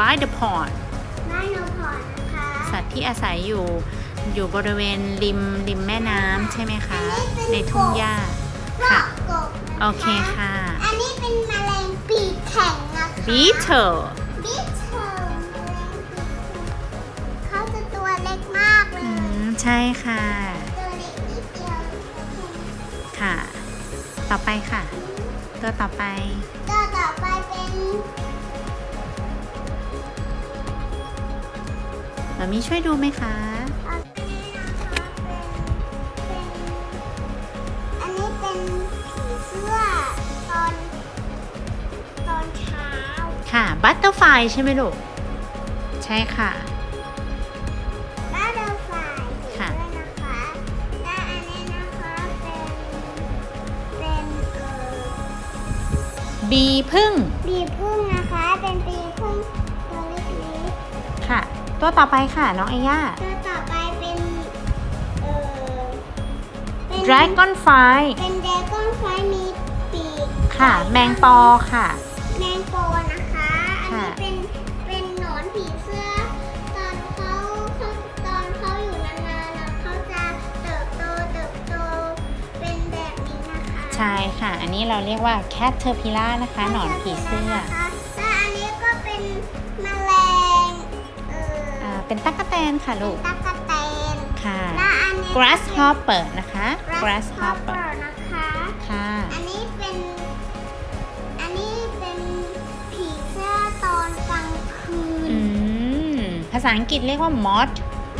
by the pond บ้านโนพอร์นะคะสัตว์ที่อาศัยอยู่อยู่บริเวณริมริมแม่น้ำใช่ไหมคะ ในทุ่งหญ้ารอค่ะบกบนะคะโอเคค่ะ อันนี้เป็นแมลงปีกแข็งนะคะ beetle บิทเทิลแมลงปีกแข็งเขาจะตัวเล็กมากเลอืย มใช่ค่ะ ตัวเล็กนิดเดียวค่ะ ต่อไปค่ะ ตัวต่อไป ตัวต่อไปเป็น แบบมีช่วยดูไหมคะอันนี้นะคะเป็นเป็นอันนี้เป็นผีเสื้อตอนตอนเช้า ค่ะ butterfly ใช่ไหมลูก ใช่ค่ะ บ้านเราฝ่ายสีค่ะด้วยนะคะ และอันนี้นะคะเป็นเป็นเอ่อบีพึ่งปีพึ่ง ตัวต่อไปค่ะน้องไอย่าๆตัวต่อไปเป็น เอ่อเป็น dragonfly เป็นเดกอนไฟมีปีกค่ะ แมงปอค่ะ แมงโปนะคะ อันค่ะนี้เป็น เป็นหนอนผีเสื้อ ตอนเขาเขาตอนเขาอยู่นานๆนะเขาจะเติบโตเติบโต เป็นแบบนี้นะคะ ใช่ค่ะ อันนี้เราเรียกว่า caterpillar นะคะ หนอนผีเสื้อ แเป็นตั๊กแตนค่ะลูกตั๊กแตนค่ะ และอันนี้ grasshopper นะคะก็เป็น grasshopper grasshopper นะคะ ค่ะ อันนี้เป็น อันนี้เป็นผีเสื้อตอนกลางคืนอืม ภาษาอังกฤษเรียกว่า moth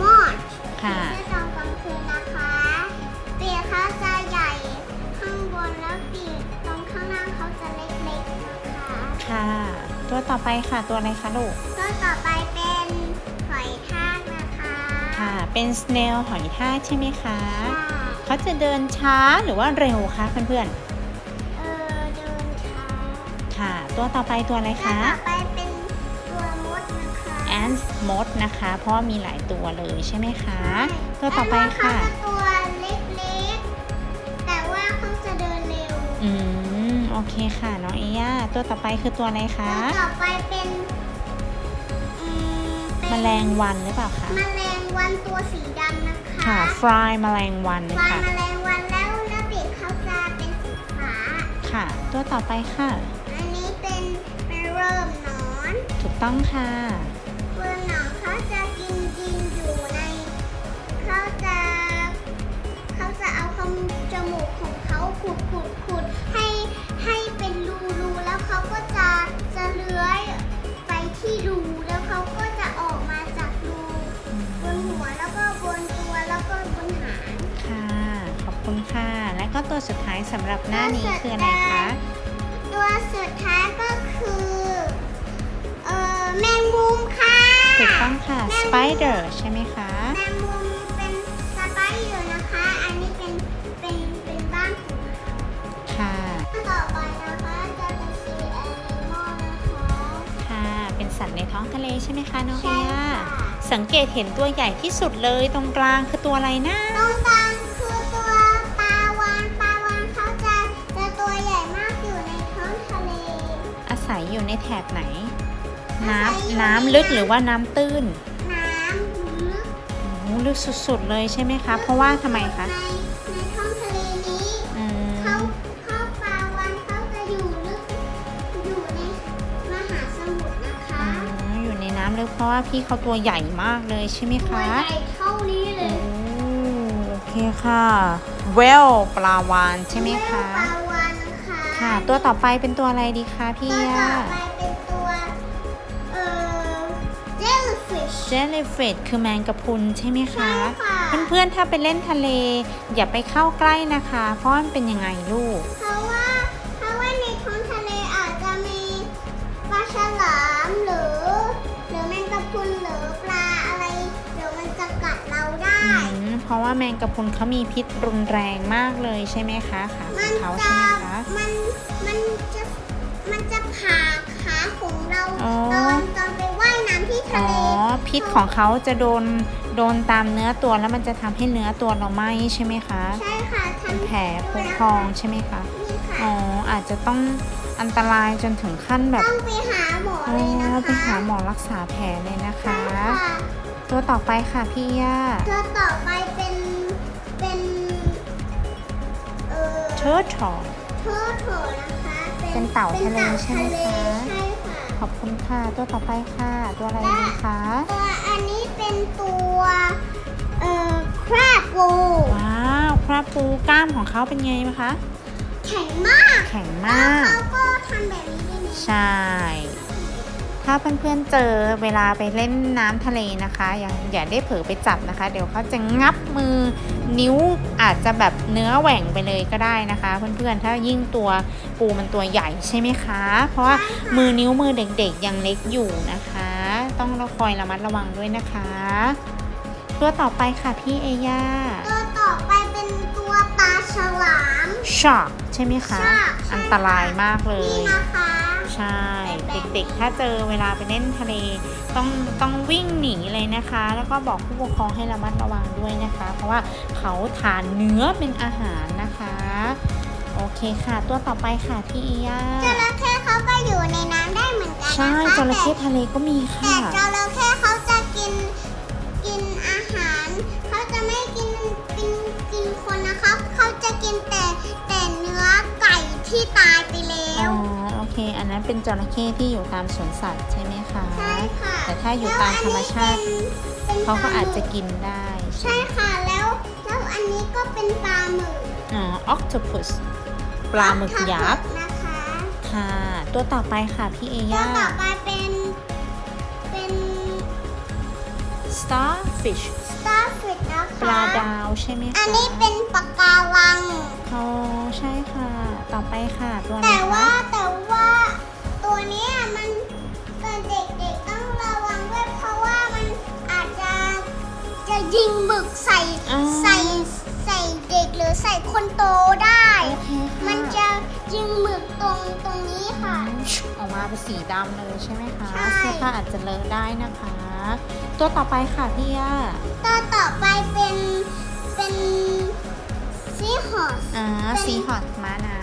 มอดค่ะ ผีเสื้อตอนกลางคืนนะคะปีกเขาจะใหญ่ข้างบนแล้วปีกตรงข้างล่างเขาจะเล็กๆนะคะ ค่ะ ตัวต่อไปค่ะตัวอะไรคะลูกก็ต่อไปเป็นห อยทากนะคะค่ะ เป็น snail หอยทากใช่ไหมคะค่ะเขาจะเดินช้าหรือว่าเร็วคะเพื่อนเออเดินช้าๆ ค่ะ ตัวต่อไปตัวอะไรแล้วคะ ต่อไปเป็นตัวมดนะคะ ants mod นะคะ เพราะว่ามีหลายตัวเลยใช่ไหมคะ ตัวต่อไปค่ะ แล้วเขาจตัวเล็กๆ แต่ว่าเขาจะเดินเร็วอืม โอเคค่ะ น้องเอย่าตัวต่อไปคือตัวอะไรคะ แล้วต่อไปเป็นอื มเป็นแมลงวันหรือเปล่าคะแมลงวันตัวสีดำนะคะค่ะ fly แมลงวันวานค่ะแมลงวันแล้วแล้วปีกเขาจะเป็นสีฟ้า ค่ะ ตัวต่อไปค่ะ อันนี้เป็นเป็นเริ่มหนอนถูกต้องค่ะ เริ่มหนอนเขาจะ ตัวสุดท้ายสำหรับหน้านี้คืออะไรคะ ตัวสุดท้ายก็คือ เอ่อแมงมุมค่ะถูกต้องค่ะ spider ใช่ไหมคะ แมงมุมเป็นสไปเดอร์นะคะ อันนี้เป็นเป็นเป็นบ้านของเขาค่ะ ต่อไปนะคะจะเป็นซีแอนิมอลนะคะค่ะ เป็นสัตว์ในท้องทะเลใช่ไหมคะน้องเอใช่ย่าค่ะสังเกตเห็นตัวใหญ่ที่สุดเลยตรงกลางคือตัวอะไรนะตรงกลาง อาศัยอยู่ในแถบไหนอาศัยอยู่น้ำในน้ำลึกหรือว่าน้ำตื้นน้ำลึกโอ้โหลึกสุดๆเลยใช่ไหมคะ เพราะว่าทำไมคะ ในในท้องทะเลนี้อืเขามเขาปลาวันเขาจะอยู่ลึกอยู่ในมหาสมุทรนะคะอ๋ออยู่ในน้ำลึกเพราะว่าพี่เขาตัวใหญ่มากเลยใช่ไหมตัวคะ ใหญ่เท่านี้เลโอ้ยโอเคค่ะ well ปลาวานใช่ไหมคะ ปลาวานนะ คะค่ะ ตัวต่อไปเป็นตัวอะไรดีคะพี่ตัวย่าต่อไปเป็นตัวเอ่อ jellyfish jellyfish คือแมงกะพรุนใช่ไหมใช่คะค่ะ เพื่อนๆ ถ้าไปเล่นทะเล อย่าไปเข้าใกล้นะคะ เพราะว่ามันเป็นยังไงลูก เพราะว่าเพราะว่าในท้องทะเลอาจจะมีปลาฉลามหรือ หรือแมงกะพรุนหรือปลาอะไรเดี๋ยวมันจะกัดเราได้ อืมเพราะว่าแมงกะพรุนเขามีพิษรุนแรงมากเลยใช่ไหมคะขาขมัองนเขาจะใช่ไหมคะ มันมันจะมันจะผ่าขาของเราอ๋อ ตอนตอนไปว่ายน้ำที่ทะอ๋อ เลพิษของเขาจะโดนโดนตามเนื้อตัวแล้วมันจะทำให้เนื้อตัวเราไหม้ใช่ไหมคะ ใช่ค่ะเป็นทำแผลผุพองใช่ไหมคะ นี่ค่ะอ๋ออาจจะต้องอันตรายจนถึงขั้นแบบต้องไปหาหมออ๋เลยนะอคะไปหาหมอรักษาแผลเลยนะคะใช่ค่ะ ตัวต่อไปค่ะพี่ย่า ตัวต่อไปเป็นเป็นเอ่อเชิร์ทอเทอร์โถนะคะ เป็นเต่าทะเลใช่ไหมคะใช่ค่ะขอบคุณค่ะ ตัวต่อไปค่ะ ตัวอะไรดีคะ ตัวอันนี้เป็นตัว เอ่อคราบโวว้าวครับปูกล้ามของเขาเป็นไงไหมคะ แข็งมาก แข็งแล้วมากเขาก็ทำแบบนี้ด้วยนะใช่ ถ้าเพื่อนๆเจอเวลาไปเล่นน้ำทะเลนะคะอย่าอย่าได้เผลอไปจับนะคะ เดี๋ยวเขาจะงับมือนิ้วอาจจะแบบเนื้อแหว่งไปเลยก็ได้นะคะ เพื่อนๆถ้ายิ่งตัวปูมันตัวใหญ่ใช่ไหมคะ เพราะว่ามือนิ้วมือเด็กๆยังเล็กอยู่นะคะ ต้องคอยระมัดระวังด้วยนะคะ ตัวต่อไปค่ะพี่เอย่าตัวต่อไปเป็นตัวปลาฉลามชาร์กใช่ไหมคะ Shark ใช่อันตรายมากเลนี่ยนะคะ ใช่ เด็กๆ ถ้าเจอเวลาไปเล่นทะเลต้องต้องวิ่งหนีเลยนะคะ แล้วก็บอกผู้ปกครองให้ระมัดระวังด้วยนะคะ เพราะว่าเขาทานเนื้อเป็นอาหารนะคะ โอเคค่ะ ตัวต่อไปค่ะพี่อีย่าจระเข้เขาก็อยู่ในน้ำได้เหมือนกันนะคะใช่จระเข้แต่ทะเลก็มีแต่ค่ะจระเข้เขาจะกินกินอาหารเขาจะไม่กินกินกินคนนะคะเขาจะกินแต่แต่เนื้อไก่ที่ตายไปแล้อ๋วอโอ เค อันนั้นเป็นจระเข้ที่อยู่ตามสวนสัตว์ใช่ไหมคะ ใช่ค่ะแต่ถ้าอยู่ตามธรรมชาติแล้วอันนี้เป็นเขาก็อาจจะปลหมึกินได้ ใช่ค่ะ แล้วแล้วอันนี้ก็เป็นปลาหมึกอ๋อ octopus ปลาหมึกยักษ์นะคะ ค่ะ ตัวต่อไปค่ะพี่เอตัวย่าต่อไปเป็นเป็น starfish starfish นะคะปลาดาวใช่ไหมคะอันนี้เป็นปะการัง อ๋อใช่ค่ะ ต่อไปค่ะตัวไหนแต่ว่าคะแต่ว่าตัวเนี้ยมันแต่เด็กๆต้องระวังด้วยเพราะว่ามันอาจจะจะยิงหมึกใส่อ๋อใส่ใส่เด็กหรือใส่คนโตได้ โอเคค่ะมันจะยิงหมึกตรงตรงนี้ค่ะ อ อกมาเป็นสีดำเลยใช่ไหมคะใช่ เสื้อผ้าอาจจะเลอะได้นะคะ ตัวต่อไปค่ะพี่ย่าตัวต่อไปเป็นเป็นซีฮอสอ่าเป็นซีฮอตม้าน้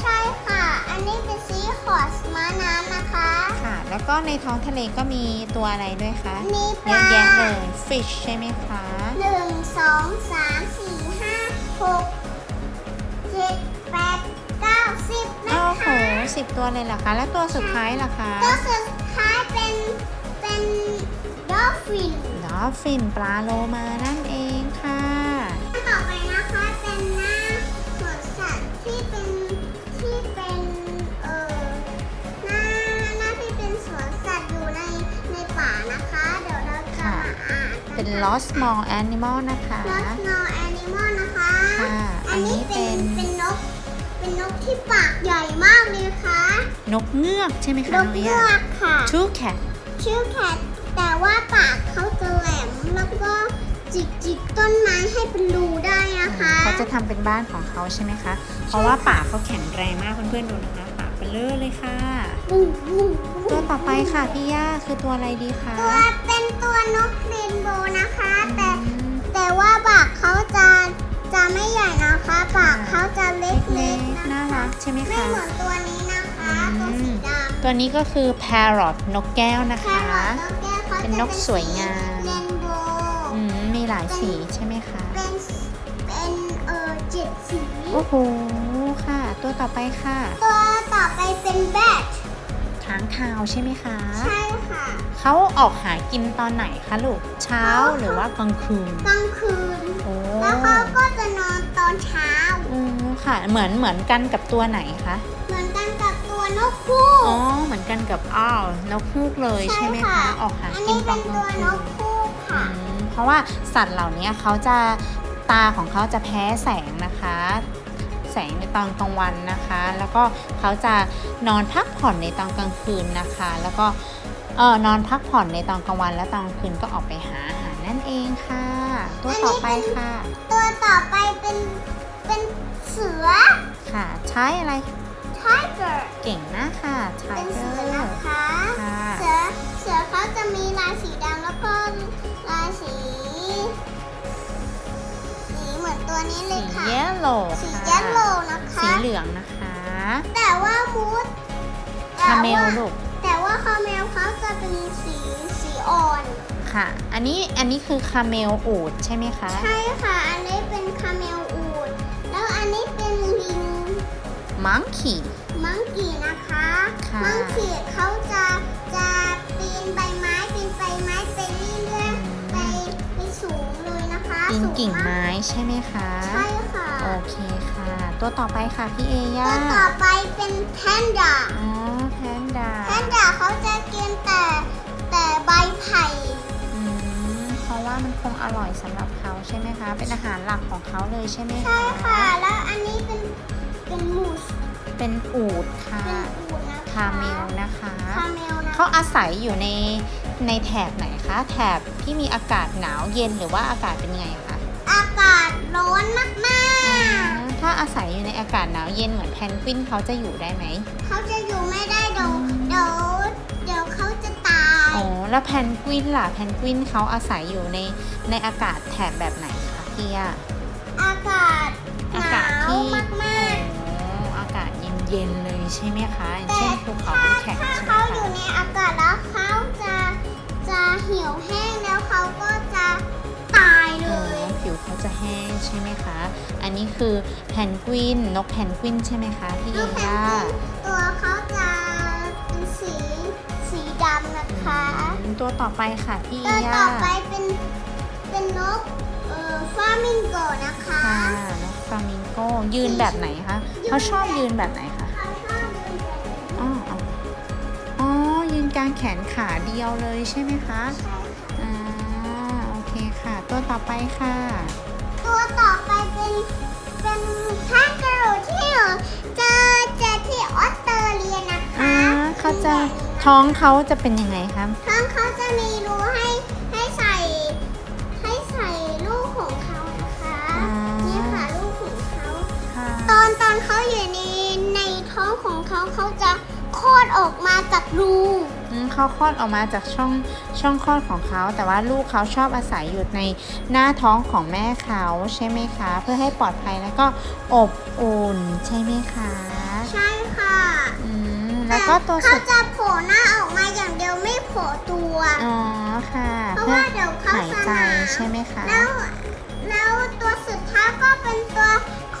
ใช่ค่ะ อันนี้เป็นซีฮอสม้าน้ำนะคะำค่ะ แล้วก็ในท้องทะเลก็มีตัวอะไรด้วยคะมีปเยลาอะแยะเลย fish ใช่ไหมคะ หนึ่งสองสามสี่ห้าหกเจ็ดแปดเก้า สิบนะโอ้โหคะสิบตัวเลยเหรอคะ แล้วตัวสุดท้ายล่ะคะตัวสุดท้ายเป็นเป็นดอฟฟินดอฟฟินปลาโลมานั่นเองค่ะ ต่อไปนะคะเป็นหน้าสวนสัตว์ที่เป็นที่เป็นเอ่อหน้าหน้าที่เป็นสวนสัตว์อยู่ในในป่านะคะ เดี๋ยวเราจะค่ะมาอ่านกัเป็น ค่ะ lost small animal นะคะ Lost Small Animal นะคะ ค่ะอันนี้อันนี้เป็เป็นนเป็นนก เป็นนกที่ปากใหญ่มากเลยค่ะนกเงือกใช่ไหมคะนน้กองเงืย่าอกค่ะ two cat ชื่อแคทแต่ว่าปากเขาจะแหลมแล้วก็จิกจิกต้นไม้ให้เป็นรูได้นะคะเขาจะทำเป็นบ้านของเขาใช่ไหมคะ เพราะว่าปากเขาแข็งแรงมากเพื่อนๆดูนะคะปากเบลเลอร์เลยค่ะบุ้งบุ้งตัวต่อไปค่ะพี่ย่าคือตัวอะไรดีคะตัวเป็นตัวนกเรนโบว์นะคะ แต่ อืมแต่ว่าปากเขาจะ จะไม่ใหญ่นะคะปากเขาจะเล็กเล็กๆๆนะน่าคะรักใช่ไหมไม่คะเหมือนตัวนี้นะคะอืมตัวสีดำตัวนี้ก็คือ parrot นกแก้วนะแคคะรอทนกแก้วเขาเป็นจะนกสวยงามเรนโบว์อืมมีหลายสีใช่ไหมคะเป็นเป็นเออเจ็ดสีโอ้โหค่ะ ตัวต่อไปค่ะ ตัวต่อไปเป็นแบท ค้างคาวใช่ไหมคะ ใช่ค่ะ เขาออกหากินตอนไหนคะลูก เช้าหรือว่ากลางคืน กลางคืนโอ้แล้วเขาก็จะนอนตอนเช้า อืมค่ะ เหมือนเหมือนกันกับตัวไหนคะ เหมือนกันกับตัวนกคู่อ๋อ เหมือนกันกับอ้าวนกฮูกเลยใช่ไหมคะ ออกหาอันกินนี้ตเป็อนนกตัลางวนคืนกคู่ค่ะอืมเพราะว่าสัตว์เหล่านี้เขาจะตาของเขาจะแพ้แสงนะคะ แสงในตอนกลางวันนะคะ แล้วก็เขาจะนอนพักผ่อนในตอนกลางคืนนะคะ แล้วก็เออนอนพักผ่อนในตอนกลางวันแล้วตอนกลางคืนก็ออกไปหาอาหารนั่นเองค่ะ ตัวต่อไปค่ะ ตัวต่อไปเป็นเป็นเสือค่ะ ใช้อะไร tiger เก่งนะค่ะไทเป็นเกเสืออร์นะคะ ค่ะ เสือเสือเขาจะมีลายสีดำแล้วก็ลายสีสี เหมือนตัวนี้เลสียค่ะ เยลโล่สีค่ะ เยลโล่นะคะ สีเหลืองนะคะแต่ว่ามูสคาเมลลูกแต่ว่าคาเมลเขาจะเป็นสีสีอ่อน ค่ะ อันนี้อันนี้คือคาเมลอูดใช่ไหมคะ ใช่ค่ะ อันนี้เป็นคาเมลอูด แล้วอันนี้เป็นลิงมังคี มังกี้นะคะ ค่ะ มังกี้เขาจะจะปีนใบไม้ปีนใบไม้ไปเปีนสูกิ่งมากไม้ใช่ไหมคะ ใช่ค่ะ โอเคค่ะ ตัวต่อไปค่ะพี่เอย่าตัวต่อไปเป็นแพนด้าอ๋อแพนด้าแพนด้าเขาจะกินแต่แต่ใบไผ่อืมเพราะว่ามันคงอร่อยสำหรับเขาใช่ไหมคะ เป็นอาหารหลักของเขาเลยใช่ไหมคะ ใช่ค่ะ แล้วอันนี้เป็นเป็นมูสเป็นอูดค่ะเป็นอูดนะคะคาเมลนะคะคาเมลนะเขาอาศัยอยู่ใน ในแถบไหนคะ แถบที่มีอากาศหนาวเย็นหรือว่าอากาศเป็นไงคะอากาศร้อนมากถ้าอาศัยอยู่ในอากาศหนาวเย็นเหมือนแพนกวินเขาจะอยู่ได้ไหมๆ เขาจะอยู่ไม่ได้เดี๋ยวเดี๋ยวเดี๋ยวเขาจะตาย อ๋อแล้วแพนกวินล่ะแพนกวินเขาอาศัยอยู่ในในอากาศแถบแบบไหนคะพี่อะอากาศหอานากาศวที่มากอ๋ออากาศเย็นๆเลยใช่ไหมคะอย่างๆแต่เช่นภูเขาถ้าน้ำแข็งถ้าใช่ไหมเขาอยู่คะในอากาศแล้วเขาจะจะ เหี่ยวแห้งแล้วเขาก็จะตายเลอ๋อยผิวเขาจะแห้งใช่ไหมคะ อันนี้คือแพนกวินนกแพนกวินใช่ไหมคะพี่เอลูกแพนย่ากวินตัวเขาจะเป็นสีสีดำนะคะอืมตัวต่อไปค่ะพี่ตัวย่าต่อไปเป็นเป็นนกเอ่อฟลามิงโกนะคะ ค่ะนกฟลามิงโกยืนแบบไหนคะเขาชอบยืนแบบไหนางแขนขาเดียวเลยใช่ไหมคะใช่ค่ะอ่าโอเคค่ะ ตัวต่อไปค่ะ ตัวต่อไปเป็นเป็นแพนกรูที่หนูเจอเจอที่ออสเตรเลียนะคะอ่าเขาจะท้องเขาจะเป็นยังไงคะท้องเขาจะมีรูให้ให้ใส่ ให้ใส่ลูกของเขานะคะอ่านี่ค่ะลูกของเขา ค่ะตอนตอนเขาอยู่ในในท้องของเขาเขาจะคล อดออกมาจากรูอืมเขาคลอดออกมาจากช่องช่องคลอดของเขา แต่ว่าลูกเขาชอบอาศัยอยู่ในหน้าท้องของแม่เขาใช่ไหมคะ เพื่อให้ปลอดภัยแล้วก็อบอุ่นใช่ไหมคะใช่ค่ะอืมแล้วก็ตัวเขาสุดจะโผล่หน้าออกมาอย่างเดียวไม่โผล่ตัว อ๋อค่ะเพราะเพื่อว่าเดี๋ยวเขาหายสใจนามใช่ไหมคะ แล้วแล้วตัวสุดท้ายก็เป็นตัวโค